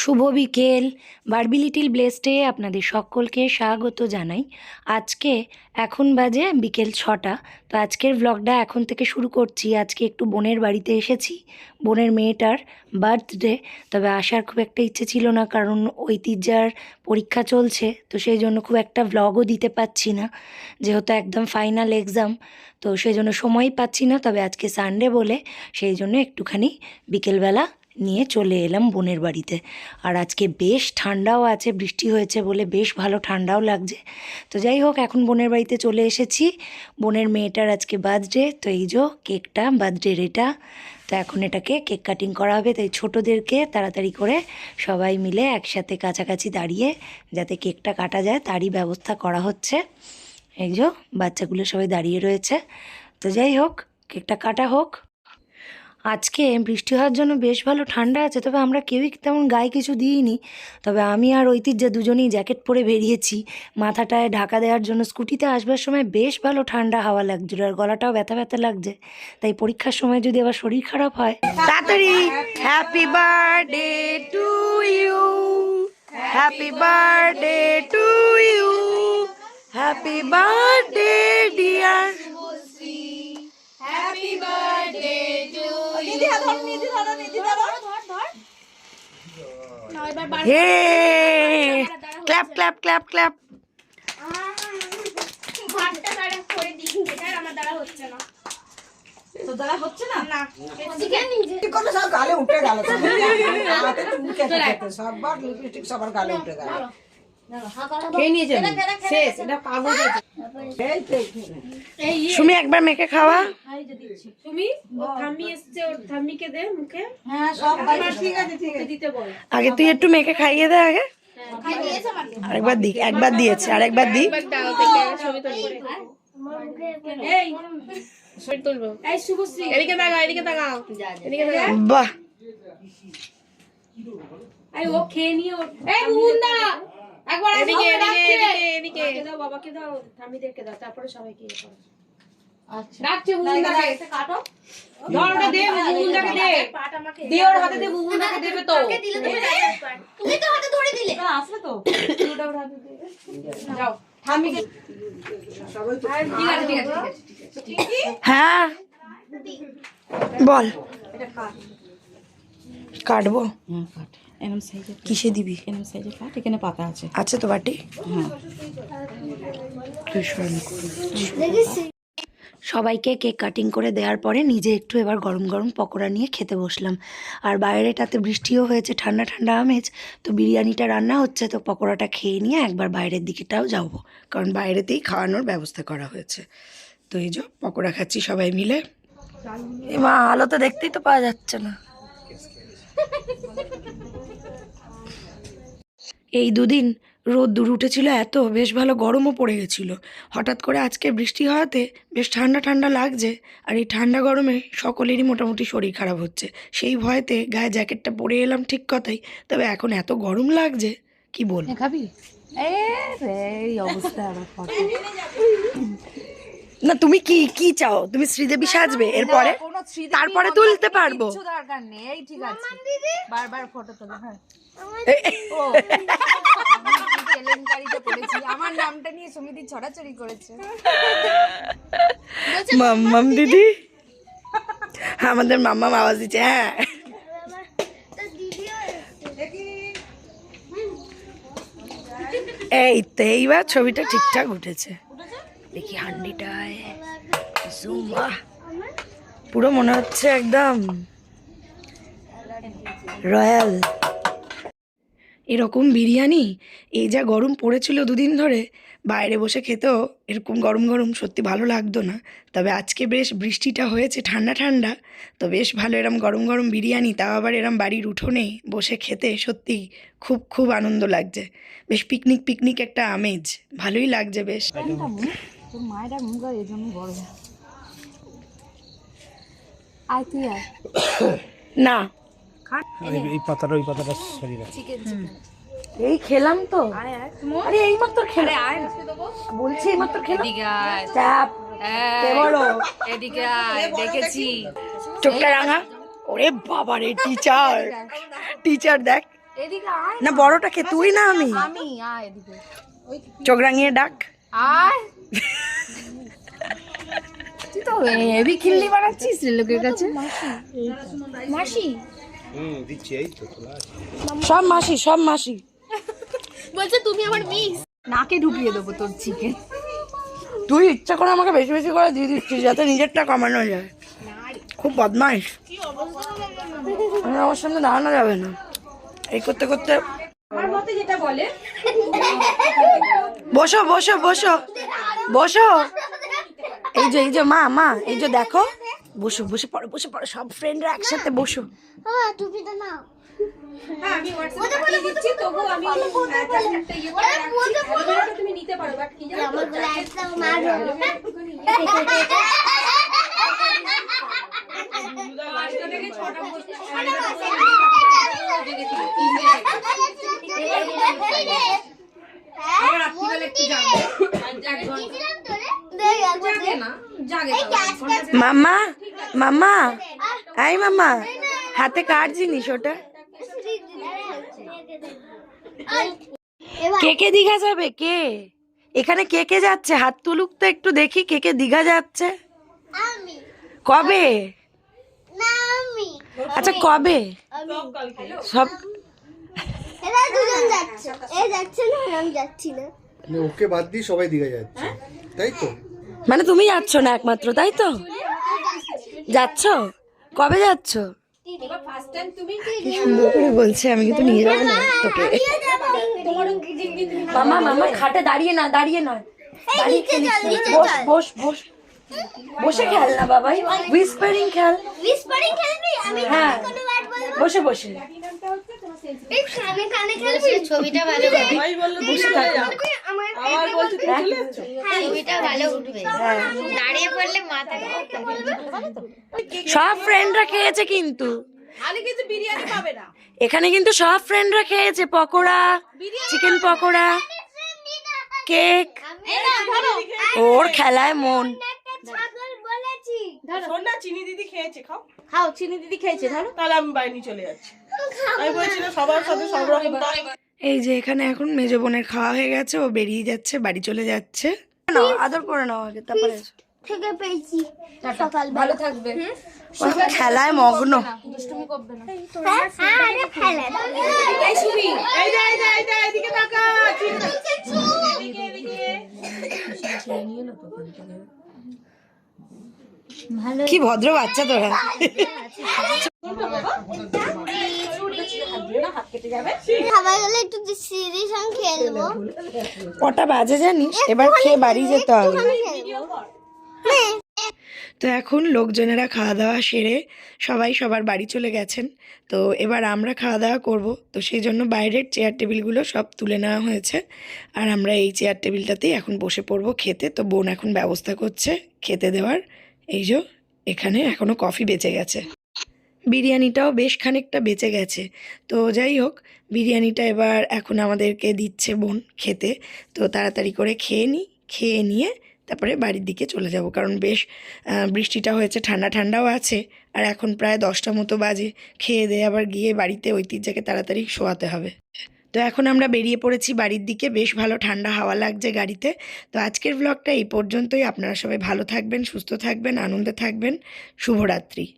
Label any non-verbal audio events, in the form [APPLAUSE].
শুভ বিকেল। Barbie little ব্লেস্টে আপনাদের সকলকে স্বাগত জানাই। আজকে এখন বাজে বিকেল ছটা। তো আজকের ব্লগটা এখন থেকে শুরু করছি। আজকে একটু বোনের বাড়িতে এসেছি। বোনের মেয়েটার বার্থডে তবে আসার খুব একটা ইচ্ছে ছিল না, কারণ ঐতিহ্যার পরীক্ষা চলছে। তো সেই জন্য খুব একটা ব্লগও দিতে পারছি না। যেহেতু একদম ফাইনাল এক্সাম তো সেই জন্য সময়ই পাচ্ছি না। তবে আজকে সানডে বলে, সেই জন্য একটুখানি বিকেলবেলা নিয়ে চলে এলাম বোনের বাড়িতে। আর আজকে বেশ ঠান্ডাও আছে, বৃষ্টি হয়েছে বলে বেশ ভালো ঠান্ডাও লাগছে। তো যাই হোক, এখন বোনের বাড়িতে চলে এসেছি। বোনের মেয়েটার আজকে বার্থডে, তো এই যে কেকটা, বার্থডের এটা। তো এখন এটাকে কেক কাটিং করা হবে, তাই ছোটোদেরকে তাড়াতাড়ি করে সবাই মিলে একসাথে কাছাকাছি দাঁড়িয়ে যাতে কেকটা কাটা যায়, তারই ব্যবস্থা করা হচ্ছে। এই যে বাচ্চাগুলো সবাই দাঁড়িয়ে রয়েছে। তো যাই হোক, কেকটা কাটা হোক। আজকে বৃষ্টি হওয়ার জন্য বেশ ভালো ঠান্ডা আছে, তবে আমরা কেউই তেমন গায়ে কিছু দিইনি। তবে আমি আর ঐতিহ্য দুজনেই জ্যাকেট পরে বেরিয়েছি। মাথাটায় ঢাকা দেওয়ার জন্য স্কুটিতে আসবার সময় বেশ ভালো ঠান্ডা হাওয়া লাগছিল আর গলাটাও ব্যথা ব্যথা লাগছে। তাই পরীক্ষার সময় যদি আবার শরীর খারাপ হয়। তাড়াতাড়ি! Happy birthday to you happy birthday to you happy birthday dear clap clap clap clap তো দ্বারা হচ্ছে না লিপস্টিক করলে সব গালে উঠে গেল সব। হাতে চুল কেটে কেটে সবার লিপস্টিক সবার গালে উঠে গেল তো। সুমি একবার মেখে খাওয়া। হ্যাঁ বল। আগে তুই একটু মেখে খাইয়ে দে আগে। আরেকবার দি একবার দিয়েছে আর একবার দি বাহ। ও খেয়ে নিয়ে ওর এই বুবুন্দা একবার এদিকে এদিকে এদিকে এদিকে। দাও বাবাকে দাও ঠাম্মিদেরকে দাও তারপরে সবাইকে ইয়ে করো। আচ্ছা। ডাকছে বুবুন্দাকে ধর ওটা দে বুবুন্দাকে দে। দে ওর হাতে দে বুবুন্দাকে দেবে তো। আসলে তো ওটা ওর হাতে দে। যাও ঠামিকে ঠিক আছে ঠিক আছে ঠিক আছে হ্যাঁ। বল। কাটবো? হ্যাঁ কাট। এরম সাইজে কিসে দিবি? এরম সাইজে কাট এখানে পাতা আছে। আছে তো বাটি? হ্যাঁ। সবাইকে কেক কাটিং করে দেওয়ার পরে নিজে একটু এবার গরম গরম পকোড়া নিয়ে খেতে বসলাম। আর বাইরেটাতে বৃষ্টিও হয়েছে ঠান্ডা ঠান্ডা আমেজ। তো বিরিয়ানিটা রান্না হচ্ছে তো পকোড়াটা খেয়ে নিয়ে একবার বাইরের দিকেটাও যাব। কারণ বাইরেতেই খাওয়ানোর ব্যবস্থা করা হয়েছে। তো এই যে পকোড়া খাচ্ছি সবাই মিলে। এ মা আলো তো দেখতেই তো পাওয়া যাচ্ছে না। এই দুদিন রোদ দূর উঠেছিল এত বেশ ভালো গরমও পড়ে গেছিল। হঠাৎ করে আজকে বৃষ্টি হওয়াতে বেশ ঠান্ডা ঠান্ডা লাগছে আর এই ঠান্ডা গরমে সকলেরই মোটামুটি শরীর খারাপ হচ্ছে। সেই ভয়তে গায়ে জ্যাকেটটা পরে এলাম ঠিক কথাই তবে এখন এত গরম লাগছে কি খাবি? এই অবস্থা না তুমি কি কি চাও? তুমি শ্রীদেবী সাজবে এরপরে? তারপরে তুলতে পারব। কিছু দরকার নেই। এই ঠিক আছে। বারবার ফটো তোলো হ্যাঁ। ও। কেলেঙ্কারিতে পড়েছি? আমার নামটা নিয়ে সমিতি ছড়াছড়ি করেছে। মাম্মাম দিদি? আমাদের মাম্মাম আওয়াজ দিচ্ছে হ্যাঁ। এই তো এইবার ছবিটা ঠিকঠাক উঠেছে। দেখি হান্ডিটায়। আহ, পুরো মনে হচ্ছে একদম রয়্যাল। এরকম বিরিয়ানি, এই যা গরম পড়েছিল দুদিন ধরে, বাইরে বসে খেতেও এরকম গরম গরম সত্যি ভালো লাগতো না। তবে আজকে বেশ বৃষ্টিটা হয়েছে, ঠান্ডা ঠান্ডা, তো বেশ ভালো এরম গরম গরম বিরিয়ানি, তাও আবার এরম বাড়ির উঠোনে বসে খেতে সত্যি খুব খুব আনন্দ লাগছে। বেশ পিকনিক পিকনিক একটা আমেজ, ভালোই লাগছে বেশ। মায়ের আর এই জন্য আয় তুই আয় না। এই- এই পাতাটা ওই পাতাটা সরিয়ে এই খেলাম তো। আরে এই মাত্র খেলে বলছি এই মাত্র খেলাম চাপ। বড় এদিকে আয় দেখেছি। চোখটা রাঙা। ওরে বাবা রে টিচার টিচার দেখ। এদিকে আয় না। বড়টা কে তুই না আমি। চোখ রাঙিয়ে ডাক। আয়। তো হেভি খিল্লি বানাচ্ছিস রে লোকের কাছে। মাসি। হুম দিচ্ছি এই তো সব মাসি সব মাসি। বলছে তুমি আমার মিস নাকে ঢুকিয়ে দেবো তোর চিকেন তুই ইচ্ছা করে আমাকে বেশি বেশি করে দিয়ে দিচ্ছিস যাতে নিজেরটা কমানো যায়। খুব বদমাইশ। আমার সামনে দাঁড়ানো যাবে না। এই করতে করতে বসো বসো বসো। বসো। এই যে এই যে মা মা এই যে দেখো বসো বসে পড়ো বসে পড়ো সব ফ্রেন্ডরা একসাথে বসো হ্যাঁ হ্যাঁ ইয়ে রাত্রিবেলা একটু জাগে মামা মামা আই মামা হাতে কার জিনিস ওটা? কে কে দীঘা যাবে? কে? এখানে কে কে যাচ্ছে? হাত তুলুক তো একটু দেখি কে কে দীঘা যাচ্ছে? কবে? আচ্ছা কবে? সব এরা যাচ্ছে। না আর আমি যাচ্ছি না। ওকে বাদ দিয়ে সবাই দিঘা যাচ্ছে। তাই তো? মানে তুমি যাচ্ছ না একমাত্র তাই তো? যাচ্ছ? কবে যাচ্ছ? বলছে আমি কিন্তু নিয়ে যাব না তোকে। মামা মামা খাটে দাঁড়িয়ে না দাঁড়িয়ে নয়। বস বস বস। বসে খেল না বাবাই। হুইসপারিং খেল। উইসপারিং খেলবি? আমি হ্যাঁ। বসে বসে। এই কানে কানে খেলবি? ছবিটা ভালো বসে থাকো। আমার হ্যাঁ, ছবিটা ভালো উঠবে। হ্যাঁ। দাঁড়িয়ে পড়লে মাথা সব ফ্রেন্ডরা খেয়েছে কিন্তু। আলে কিন্তু বিরিয়ানি পাবে না। এখানে কিন্তু সব ফ্রেন্ডরা খেয়েছে। পকোড়া চিকেন পকোড়া কেক ওর খেলায় মন। চিনি দিদি খেয়েছে খাও। খাও চিনি দিদি খেয়েছে ধরো। তাহলে আমি বাইরে চলে যাচ্ছি। আমি বলছিলাম সবার সাথে সব রকম এই যে এখানে এখন মেজ বোনের খাওয়া হয়ে গেছে ও বেরিয়ে যাচ্ছে বাড়ি চলে যাচ্ছে। নাও আদর করে নাও আগে তারপরে থেকে পেয়েছি। সকাল ভালো থাকবে। খেলায় মগ্ন। দুষ্টুমি করবে না। হ্যাঁ আরে এই এই এই এদিকে তাকা [LAUGHS] গেলে ভদ্র বাচ্চা তোরা। কটা বাজে জানিস? এবার খেয়ে বাড়ি যেতে হবে। তো এখন লোকজনেরা খাওয়া দাওয়া সেরে সবাই সবার বাড়ি চলে গেছেন। তো এবার আমরা খাওয়া দাওয়া করব। তো সেই জন্য বাইরের চেয়ার টেবিলগুলো সব তুলে নেওয়া হয়েছে। আর আমরা এই চেয়ার টেবিলটাতেই এখন বসে পড়ব খেতে। তো বোন এখন ব্যবস্থা করছে খেতে দেওয়ার। এই যে এখানে এখনও কফি বেঁচে গেছে। বিরিয়ানিটাও বেশ খানিকটা বেঁচে গেছে। তো যাই হোক, বিরিয়ানিটা এবার এখন আমাদেরকে দিচ্ছে বোন খেতে। তো তাড়াতাড়ি করে খেয়ে নিই খেয়ে নিয়ে তারপরে বাড়ির দিকে চলে যাব। কারণ বেশ বৃষ্টিটা হয়েছে, ঠান্ডা ঠান্ডাও আছে। আর এখন প্রায় দশটা মতো বাজে। খেয়ে দেয়ে আবার গিয়ে বাড়িতে ঐতিহ্যকে তাড়াতাড়ি শোয়াতে হবে। তো এখন আমরা বেরিয়ে পড়েছি বাড়ির দিকে। বেশ ভালো ঠান্ডা হাওয়া লাগছে গাড়িতে। তো আজকের ব্লগটা এই পর্যন্তই। আপনারা সবাই ভালো থাকবেন, সুস্থ থাকবেন, আনন্দে থাকবেন। শুভরাত্রি।